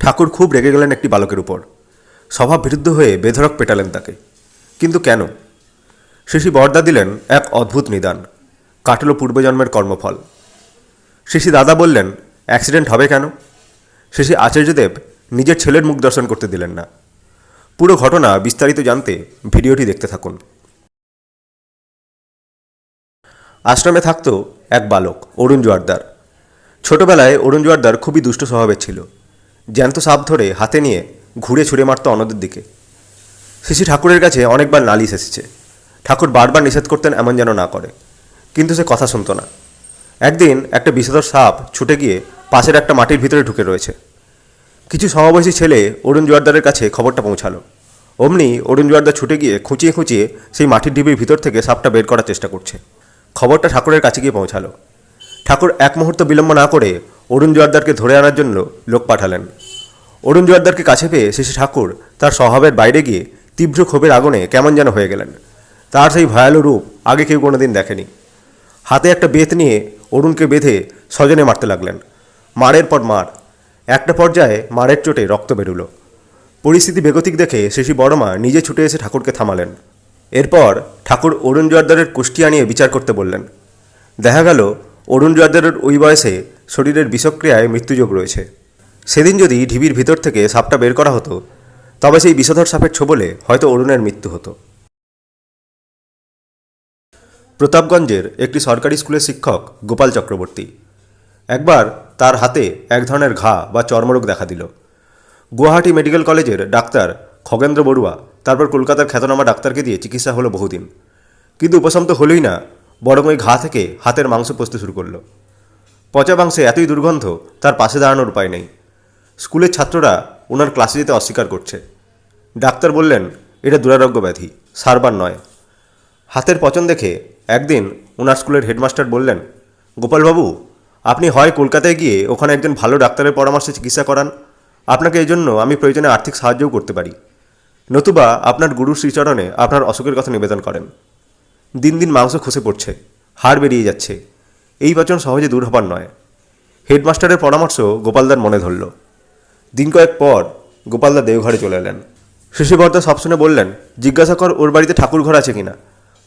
ঠাকুর খুব রেগে গেলেন একটি বালকের উপর। স্বভাব বিরুদ্ধ হয়ে বেধড়ক পেটালেন তাকে। কিন্তু কেন? শিশি বরদা দিলেন এক অদ্ভুত নিদান, কাটল পূর্বজন্মের কর্মফল। শিশি দাদা বললেন অ্যাক্সিডেন্ট হবে কেন? শিশি আচার্যদেব নিজের ছেলের মুখ দর্শন করতে দিলেন না। পুরো ঘটনা বিস্তারিত জানতে ভিডিওটি দেখতে থাকুন। আশ্রমে থাকত এক বালক, অরুণ জোয়ারদার। ছোটবেলায় অরুণ জোয়ারদার খুবই দুষ্ট স্বভাবের ছিল। জ্যান্ত সাপ ধরে হাতে নিয়ে ঘুরে ছুঁড়ে মারত অন্যদের দিকে। শিশি ঠাকুরের কাছে অনেকবার নালিশ এসেছে। ঠাকুর বারবার নিষেধ করতেন এমন যেন না করে। কিন্তু সে কথা শুনতো না। একদিন একটা বিষধর সাপ ছুটে গিয়ে পাশের একটা মাটির ভিতরে ঢুকে রয়েছে। কিছু সমাবেশী ছেলে অরুণ জোয়ারদারের কাছে খবরটা পৌঁছালো। অমনি অরুণ জোয়ারদার ছুটে গিয়ে খুঁচিয়ে খুঁচিয়ে সেই মাটির ঢিবির ভিতর থেকে সাপটা বের করার চেষ্টা করছে। খবরটা ঠাকুরের কাছে গিয়ে পৌঁছালো। ঠাকুর এক মুহূর্ত বিলম্ব না করে অরুণ জোয়ারদারকে ধরে আনার জন্য লোক পাঠালেন। অরুণ জোয়ারদারকে কাছে পেয়ে শেষে ঠাকুর তার স্বভাবের বাইরে গিয়ে তীব্র ক্ষোভের আগুনে কেমন যেন হয়ে গেলেন। তার সেই ভয়ালো রূপ আগে কেউ কোনোদিন দেখেনি। হাতে একটা বেত নিয়ে অরুণকে বেঁধে স্বজনে মারতে লাগলেন। মারের পর মার, একটা পর্যায়ে মারের চোটে রক্ত বেরুলো। পরিস্থিতি বেগতিক দেখে শেষী বড়মা নিজে ছুটে এসে ঠাকুরকে থামালেন। এরপর ঠাকুর অরুণ জোয়ারদারের কুষ্টি আনিয়ে বিচার করতে বললেন। দেখা গেল অরুণ জোয়ারদারের ওই বয়সে শরীরের বিষক্রিয়ায় মৃত্যুযোগ রয়েছে। সেদিন যদি ঢিবির ভিতর থেকে সাপটা বের করা হতো, তবে সেই বিষধর সাপের ছোবলে হয়তো অরুণের মৃত্যু হতো। প্রতাপগঞ্জের একটি সরকারি স্কুলের শিক্ষক গোপাল চক্রবর্তী একবার তার হাতে এক ধরনের ঘা বা চর্মরোগ দেখা দিল। গুয়াহাটি মেডিকেল কলেজের ডাক্তার খগেন্দ্র বড়ুয়া তারপর কলকাতার খ্যাতনামা ডাক্তারকে দিয়ে চিকিৎসা হলো বহুদিন। কিন্তু উপশম তো হলোই না, বরং ওই ঘা থেকে হাতের মাংস পচতে শুরু করল। পচা মাংসে এতই দুর্গন্ধ তার পাশে দাঁড়ানোর উপায় নেই। স্কুলের ছাত্ররা ওনার ক্লাসে যেতে অস্বীকার করছে। ডাক্তার বললেন, এটা দুরারোগ্য ব্যাধি, সারবার নয়। হাতের পচন দেখে একদিন ওনার স্কুলের হেডমাস্টার বললেন, গোপালবাবু, আপনি হয় কলকাতায় গিয়ে ওখানে একজন ভালো ডাক্তারের পরামর্শে চিকিৎসা করান। আপনাকে এই জন্য আমি প্রয়োজনে আর্থিক সাহায্যও করতে পারি। নতুবা আপনার গুরুর শ্রীচরণে আপনার অসুখের কথা নিবেদন করেন। দিন দিন মাংস খসে পড়ছে, হাড় বেরিয়ে যাচ্ছে। এই বচন সহজে দূর হবার নয়। হেডমাস্টারের পরামর্শ গোপালদার মনে ধরল। দিন কয়েক পর গোপালদা দেওঘরে চলে এলেন। শিশুবর্দা সব শুনে বললেন, জিজ্ঞাসা কর ওর বাড়িতে ঠাকুর ঘর আছে কিনা।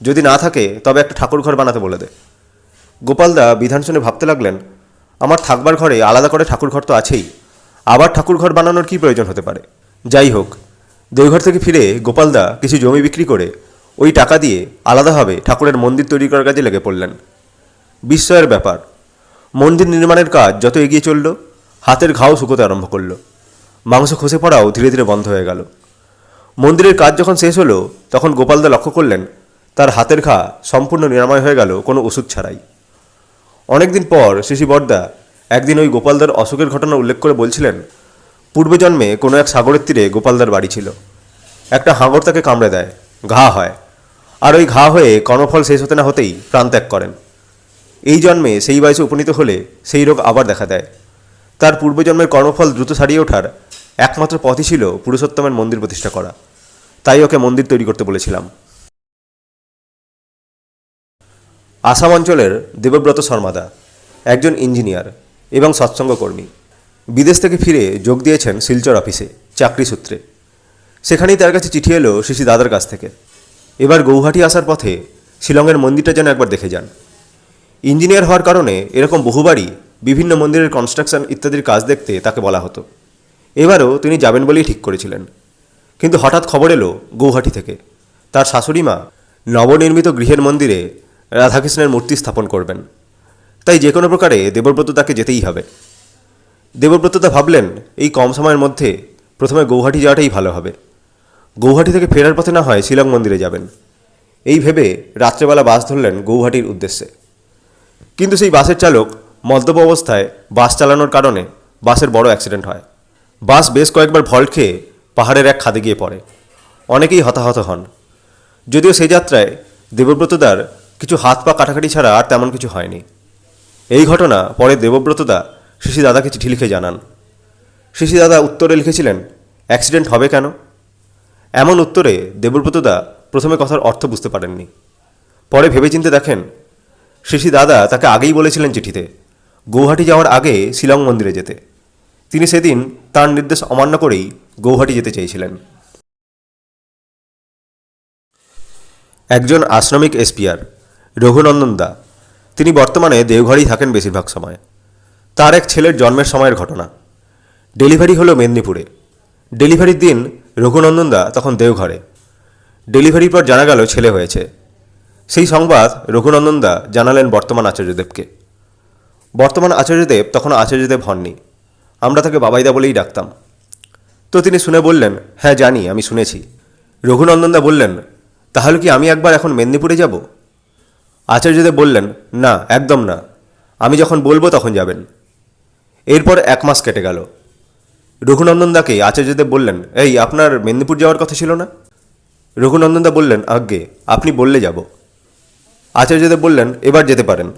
যদি না থাকে, তবে একটা ঠাকুর ঘর বানাতে বলে দে। গোপালদা বিধান শুনে ভাবতে লাগলেন, আমার থাকবার ঘরে আলাদা করে ঠাকুর ঘর তো আছেই। আবার ঠাকুর ঘর বানানোর কী প্রয়োজন হতে পারে? যাই হোক, দেওঘর থেকে ফিরে গোপালদা কিছু জমি বিক্রি করে ওই টাকা দিয়ে আলাদাভাবে ঠাকুরের মন্দির তৈরি করার কাজে লেগে পড়লেন। বিস্ময়ের ব্যাপার, মন্দির নির্মাণের কাজ যত এগিয়ে চলল, হাতের ঘাও শুকোতে আরম্ভ করল। মাংস খসে পড়াও ধীরে ধীরে বন্ধ হয়ে গেল। মন্দিরের কাজ যখন শেষ হলো, তখন গোপালদা লক্ষ্য করলেন, তার হাতের ঘা সম্পূর্ণ নিরাময় হয়ে গেল, কোনো ওষুধ ছাড়াই। অনেকদিন পর শিশি বর্দা একদিন ওই গোপালদার অসুখের ঘটনা উল্লেখ করে বলছিলেন পূর্বজন্মে কোনো এক সাগরের তীরে গোপালদার বাড়ি ছিল। একটা হাঙর তাকে কামড়ে দেয়, ঘা হয়। আর ওই ঘা হয়ে কর্মফল শেষ হতে না হতেই প্রাণত্যাগ করেন। এই জন্মে সেই বয়সে উপনীত হলে সেই রোগ আবার দেখা দেয়। তার পূর্বজন্মের কর্মফল দ্রুত ছাড়িয়ে ওঠার একমাত্র পথই ছিল পুরুষোত্তমের মন্দির প্রতিষ্ঠা করা। তাই ওকে মন্দির তৈরি করতে বলেছিলাম। আসাম অঞ্চলের দেবব্রত শর্মাদা একজন ইঞ্জিনিয়ার এবং সৎসঙ্গকর্মী। বিদেশ থেকে ফিরে যোগ দিয়েছেন শিলচর অফিসে, চাকরি সূত্রে। সেখানেই তার কাছে চিঠি এলো শিশি দাদার কাছ থেকে। এবার গৌহাটি আসার পথে শিলংয়ের মন্দিরটা যেন একবার দেখে যান। ইঞ্জিনিয়ার হওয়ার কারণে এরকম বহুবারই বিভিন্ন মন্দিরের কনস্ট্রাকশন ইত্যাদির কাজ দেখতে তাকে বলা হতো। এবারও তিনি যাবেন বলেই ঠিক করেছিলেন। কিন্তু হঠাৎ খবর এলো গৌহাটি থেকে। তার শাশুড়ি মা নবনির্মিত গৃহের মন্দিরে রাধাকৃষ্ণের মূর্তি স্থাপন করবেন। তাই যে কোনো প্রকারে দেবব্রত তাকে যেতেই হবে। দেবব্রতদা ভাবলেন, এই কম সময়ের মধ্যে প্রথমে গৌহাটি যাওয়াটাই ভালো হবে। গৌহাটি থেকে ফেরার পথে না হয় শিলং মন্দিরে যাবেন। এই ভেবে রাত্রেবেলা বাস ধরলেন গৌহাটির উদ্দেশ্যে। কিন্তু সেই বাসের চালক মদ্যপ অবস্থায় বাস চালানোর কারণে বাসের বড় অ্যাক্সিডেন্ট হয়। বাস বেশ কয়েকবার ভল্ট খেয়ে পাহাড়ের এক খাদে গিয়ে পড়ে। অনেকেই হতাহত হন। যদিও সেই যাত্রায় দেবব্রতদার কিছু হাত পা কাটাকাটি ছাড়া আর তেমন কিছু হয়নি। এই ঘটনা পরে দেবব্রতদা শিশি দাদাকে চিঠি লিখে জানান। শিশি দাদা উত্তরে লিখেছিলেন, অ্যাক্সিডেন্ট হবে কেন? এমন উত্তরে দেবব্রতদা প্রথমে কথার অর্থ বুঝতে পারেননি। পরে ভেবেচিন্তে দেখেন শিশি দাদা তাকে আগেই বলেছিলেন চিঠিতে, গৌহাটি যাওয়ার আগে শিলং মন্দিরে যেতে। তিনি সেদিন তার নির্দেশ অমান্য করেই গৌহাটি যেতে চেয়েছিলেন। একজন আশ্রমিক এসপিআর, রঘুনন্দন দা। তিনি বর্তমানে দেওঘরেই থাকেন বেশিরভাগ সময়। তার এক ছেলের জন্মের সময়ের ঘটনা। ডেলিভারি হলো মেদিনীপুরে। ডেলিভারির দিন রঘুনন্দন দা তখন দেওঘরে ডেলিভারির পর জানা গেল ছেলে হয়েছে। সেই সংবাদ রঘুনন্দন দা জানালেন বর্তমান আচার্যদেবকে। বর্তমান আচার্যদেব তখন আচার্যদেব হননি। আমরা তাকে বাবাইদা বলেই ডাকতাম। তো তিনি শুনে বললেন হ্যাঁ জানি, আমি শুনেছি। রঘুনন্দনদা বললেন, তাহলে কি আমি একবার এখন মেদিনীপুরে যাব? আচার্যদেব বললেন, না, একদম না। আমি যখন বলব তখন যাবেন। এরপর এক মাস কেটে গেল। রঘুনন্দনদাকে আচার্যদেব বললেন, এই, আপনার মেদিনীপুর যাওয়ার কথা ছিল না? রঘুনন্দনদা বললেন, আজ্ঞে, আপনি বললে যাব। আচার্যদেব বললেন, এবার যেতে পারেন।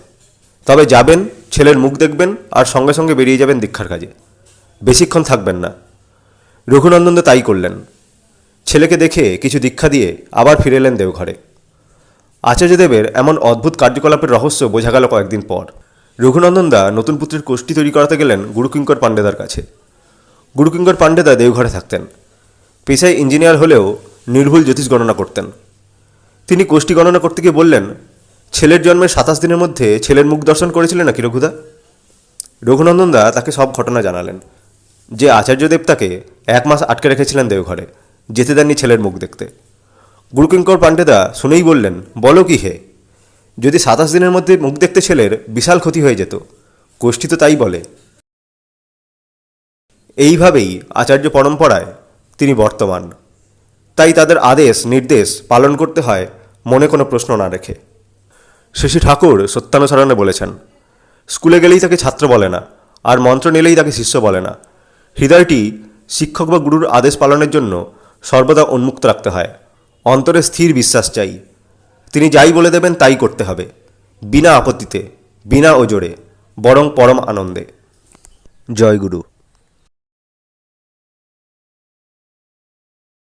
তবে যাবেন, ছেলের মুখ দেখবেন আর সঙ্গে সঙ্গে বেরিয়ে যাবেন দীক্ষার কাজে। বেশিক্ষণ থাকবেন না। রঘুনন্দন তাই করলেন। ছেলেকে দেখে কিছু দীক্ষা দিয়ে আবার ফিরে এলেন দেওঘরে। আচার্যদেবের এমন অদ্ভুত কার্যকলাপের রহস্য বোঝা গেল কয়েকদিন পর। রঘুনন্দনদা নতুন পুত্রের কোষ্ঠী তৈরি করাতে গেলেন গুরুকিঙ্কর পাণ্ডেদার কাছে। গুরুকিঙ্কর পাণ্ডেদা দেওঘরে থাকতেন। পেশায় ইঞ্জিনিয়ার হলেও নির্ভুল জ্যোতিষ গণনা করতেন। তিনি কোষ্ঠী গণনা করতে গিয়ে বললেন, ছেলের জন্মের সাতাশ দিনের মধ্যে ছেলের মুখ দর্শন করেছিলেন নাকি রঘুদা? রঘুনন্দনদা তাকে সব ঘটনা জানালেন। যে আচার্যদেব তাকে এক মাস আটকে রেখেছিলেন দেওঘরে, যেতে দেননি ছেলের মুখ দেখতে। গুরুকিঙ্কর পাণ্ডেদা শুনেই বললেন, বলো কি হে? যদি সাতাশ দিনের মধ্যে মুখ দেখতে ছেলের বিশাল ক্ষতি হয়ে যেত, গোষ্ঠী তো তাই বলে। এইভাবেই আচার্য পরম্পরায় তিনি বর্তমান। তাই তাদের আদেশ, নির্দেশ পালন করতে হয় মনে কোনো প্রশ্ন না রেখে। শশী ঠাকুর সত্যানুসরণে বলেছেন, স্কুলে গেলেই তাকে ছাত্র বলে না, আর মন্ত্র নিলেই তাকে শিষ্য বলে না। হৃদয়টি শিক্ষক বা গুরুর আদেশ পালনের জন্য সর্বদা উন্মুক্ত রাখতে হয়। অন্তরে স্থির বিশ্বাস চাই। তিনি যাই বলে দেবেন তাই করতে হবে। বিনা আপত্তিতে, বিনা ওজোরে, বরং পরম আনন্দে। জয় গুরু।